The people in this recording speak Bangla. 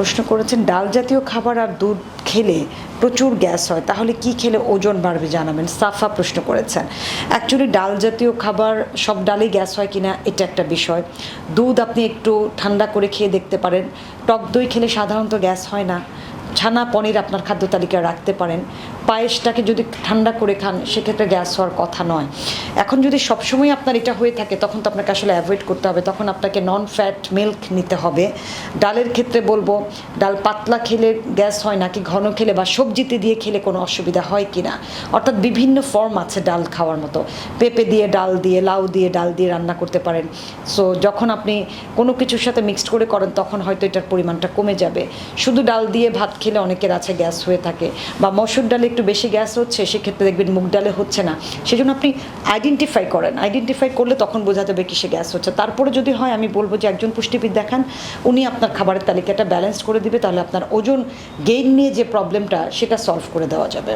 প্রশ্ন করেছেন, ডাল জাতীয় খাবার আর দুধ খেলে প্রচুর গ্যাস হয়, তাহলে কি খেলে ওজন বাড়বে? জানাবেন, সাফা প্রশ্ন করেছেন। অ্যাকচুয়ালি ডাল জাতীয় খাবার সব ডালেই গ্যাস হয় কিনা, এটা একটা বিষয়। দুধ আপনি একটু ঠান্ডা করে খেয়ে দেখতে পারেন। টক দই খেলে সাধারণত গ্যাস হয় না। ছানা পনির আপনার খাদ্য তালিকায় রাখতে পারেন। পায়েসটাকে যদি ঠান্ডা করে খান, সেক্ষেত্রে গ্যাস হওয়ার কথা নয়। এখন যদি সবসময় আপনার এটা হয়ে থাকে, তখন তো আপনাকে আসলে অ্যাভয়েড করতে হবে। তখন আপনাকে নন ফ্যাট মিল্ক নিতে হবে। ডালের ক্ষেত্রে বলব, ডাল পাতলা খেলে গ্যাস হয় নাকি ঘন খেলে বা সবজিতে দিয়ে খেলে কোনো অসুবিধা হয় কি না? অর্থাৎ বিভিন্ন ফর্ম আছে ডাল খাওয়ার মতো। পেঁপে দিয়ে ডাল দিয়ে, লাউ দিয়ে ডাল দিয়ে রান্না করতে পারেন। সো যখন আপনি কোনো কিছুর সাথে মিক্সড করে করেন, তখন হয়তো এটার পরিমাণটা কমে যাবে। শুধু ডাল দিয়ে ভাত খেলে অনেকের আছে গ্যাস হয়ে থাকে বা মসুর ডালে একটু বেশি গ্যাস হচ্ছে, সেক্ষেত্রে দেখবেন মুগ ডালে হচ্ছে না। সেজন্য আপনি আইডেন্টিফাই করেন। আইডেন্টিফাই করলে তখন বোঝা যাবে কিসে গ্যাস হচ্ছে। তারপরে যদি হয়, আমি বলব যে একজন পুষ্টিবিদ দেখান, উনি আপনার খাবারের তালিকাটা ব্যালেন্স করে দিবে, তাহলে আপনার ওজন গেইন নিয়ে যে প্রবলেমটা সেটা সলভ করে দেওয়া যাবে।